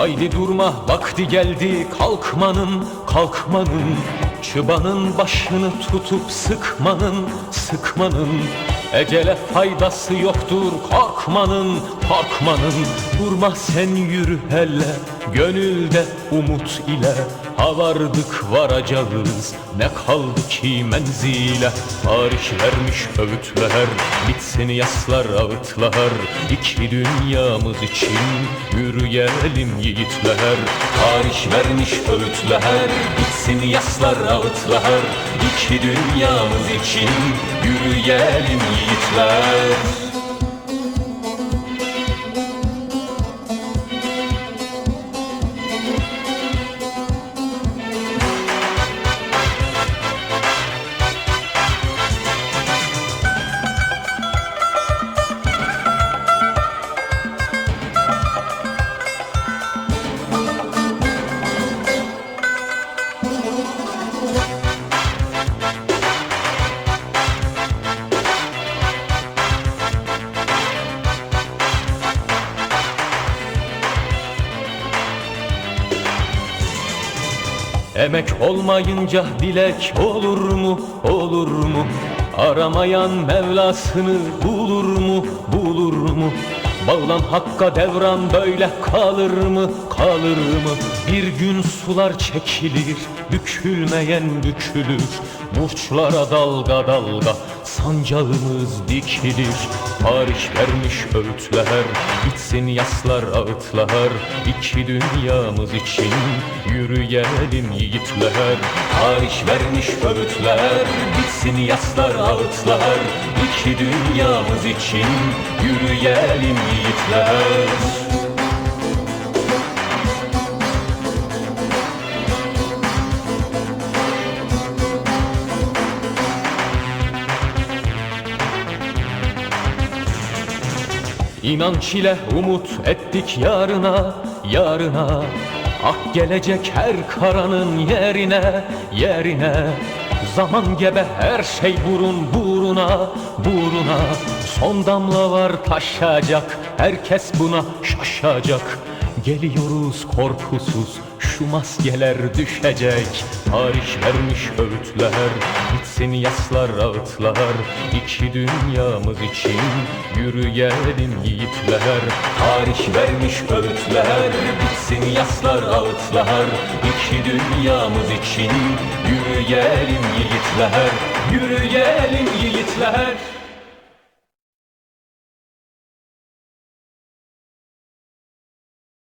Haydi durma vakti geldi kalkmanın kalkmanın. Çıbanın başını tutup sıkmanın sıkmanın Ecele faydası yoktur korkmanın korkmanın. Durma sen yürü hele gönülde umut ile. Ha vardık varacağız ne kaldı ki menzile? Tarih vermiş öğütler bitsin yaslar ağıtlar. İki dünyamız için yürüyelim yiğitler. Tarih vermiş öğütler bitsin yaslar ağıtlar. İki dünyamız için yürüyelim yiğitler yiğitler. Emek olmayınca dilek olur mu, olur mu? Aramayan Mevlasını bulur mu, bulur mu? Bağlan hakka devran böyle kalır mı, kalır? Bir gün sular çekilir, bükülmeyen bükülür. Burçlara dalga dalga sancağımız dikilir. Tarih vermiş öğütler, bitsin yaslar ağıtlar. İki dünyamız için yürüyelim yiğitler. Tarih vermiş öğütler, bitsin yaslar ağıtlar. İki dünyamız için yürüyelim yiğitler İnanç ile umut ettik yarına, yarına. Ak gelecek her karanın yerine, yerine. Zaman gebe her şey burun buruna, buruna. Son damla var taşacak, herkes buna şaşacak Geliyoruz korkusuz, şu maskeler düşecek. Tarih vermiş öğütler, bitsin yaslar ağıtlar. İki dünyamız için yürüyelim yiğitler. Tarih vermiş öğütler, bitsin yaslar ağıtlar. İki dünyamız için yürüyelim yiğitler. Yürüyelim yiğitler